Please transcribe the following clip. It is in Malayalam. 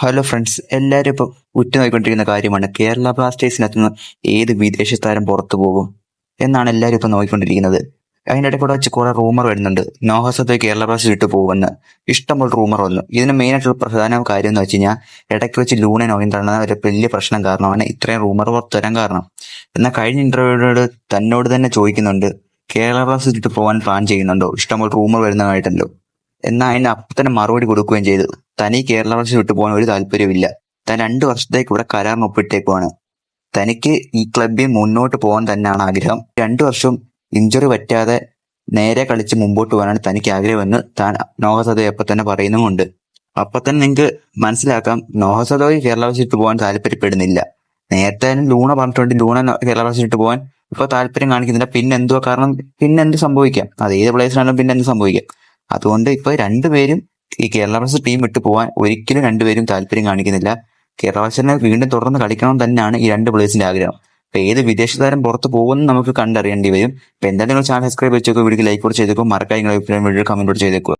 ഹലോ ഫ്രണ്ട്സ് എല്ലാവരും ഇപ്പോൾ ഉറ്റുനോക്കിക്കൊണ്ടിരിക്കുന്ന കാര്യമാണ്. കേരള ബ്ലാസ്റ്റേഴ്സിനകത്ത് നിന്ന് ഏത് വിദേശ താരം പുറത്തു പോകും എന്നാണ് എല്ലാവരും ഇപ്പോൾ നോക്കിക്കൊണ്ടിരിക്കുന്നത് അതിന്റെ ഇടയിൽ കൂടെ വെച്ച് കുറെ റൂമർ വരുന്നുണ്ട്. നോഹസത്തെ കേരള ബ്ലാസ്റ്റേഴ്സ് വിട്ടു പോകുമെന്ന്. ഇഷ്ടംപോലെ റൂമർ വന്നു. ഇതിന് മെയിൻ ആയിട്ടുള്ള പ്രധാന കാര്യം എന്ന് വെച്ച് കഴിഞ്ഞാൽ ഇടയ്ക്ക് വെച്ച് ലൂണ നോയിന്താണ് ഒരു വലിയ പ്രശ്നം കാരണമാണ്. ഇത്രയും റൂമർ പുറത്തു വരാൻ കാരണം. എന്നാൽ കഴിഞ്ഞ ഇന്റർവ്യൂവിനോട് തന്നോട് തന്നെ ചോദിക്കുന്നുണ്ട്. കേരള ബ്ലാസ്റ്റേഴ്സ് വിട്ടു പോകാൻ പ്ലാൻ ചെയ്യുന്നുണ്ടോ? ഇഷ്ടംപോലെ റൂമർ വരുന്നതായിട്ടല്ലോ എന്നാൽ അതിന് അപ്പം തന്നെ മറുപടി കൊടുക്കുകയും ചെയ്തു. തനി കേരള ബ്ലാസ്റ്റേഴ്സ് വിട്ടു പോകാൻ ഒരു താല്പര്യമില്ല താൻ രണ്ട് വർഷത്തേക്ക് ഇവിടെ കരാറിന് ഒപ്പിട്ടേക്കുവാണ്. തനിക്ക് ഈ ക്ലബിൽ മുന്നോട്ട് പോകാൻ തന്നെയാണ് ആഗ്രഹം. രണ്ടു വർഷം ഇഞ്ചുറി പറ്റാതെ നേരെ കളിച്ച് മുമ്പോട്ട് പോകാനാണ് തനിക്ക് ആഗ്രഹമെന്ന് താൻ നോഹസദോ അപ്പൊ തന്നെ പറയുന്നുമുണ്ട്. അപ്പൊ തന്നെ നിങ്ങൾക്ക് മനസ്സിലാക്കാം നോഹസദോയ് കേരള ബ്ലാസ്റ്റേഴ്സ് വിട്ടു പോകാൻ താല്പര്യപ്പെടുന്നില്ല. നേരത്തെ ലൂണ പറഞ്ഞിട്ടുണ്ട് ലൂണ കേരള ബ്ലാസ്റ്റേഴ്സ് വിട്ടു പോകാൻ. ഇപ്പൊ താല്പര്യം കാണിക്കുന്നില്ല പിന്നെ എന്തുവാ കാരണം പിന്നെ എന്ത് സംഭവിക്കാം? അത് ഏത് പ്ലേസിലാണെങ്കിലും പിന്നെ എന്ത് സംഭവിക്കാം? അതുകൊണ്ട് ഇപ്പൊ രണ്ടുപേരും ഈ കേരള ബ്ലാസ്റ്റേഴ്സ് ടീം വിട്ടു പോകാൻ ഒരിക്കലും രണ്ടുപേരും താല്പര്യം കാണിക്കുന്നില്ല. കേരള ബ്ലാസ്റ്റേഴ്സിനെ വീണ്ടും തുടർന്ന് കളിക്കണം തന്നെയാണ് ഈ രണ്ട് പ്ലേസിന്റെ ആഗ്രഹം. അപ്പൊ ഏത് വിദേശ താരം പുറത്ത് പോകുമെന്ന് നമുക്ക് കണ്ടറിയേണ്ടി വരും. അപ്പൊ എന്തായാലും ചാനൽ സബ്സ്ക്രൈബ് വെച്ചേക്കോ വീഡിയോ ലൈക്ക് കൂടെ ചെയ്തേക്കോ. മറക്കായി വീഡിയോ കമന്റ് കൂടെ ചെയ്തേക്കോ.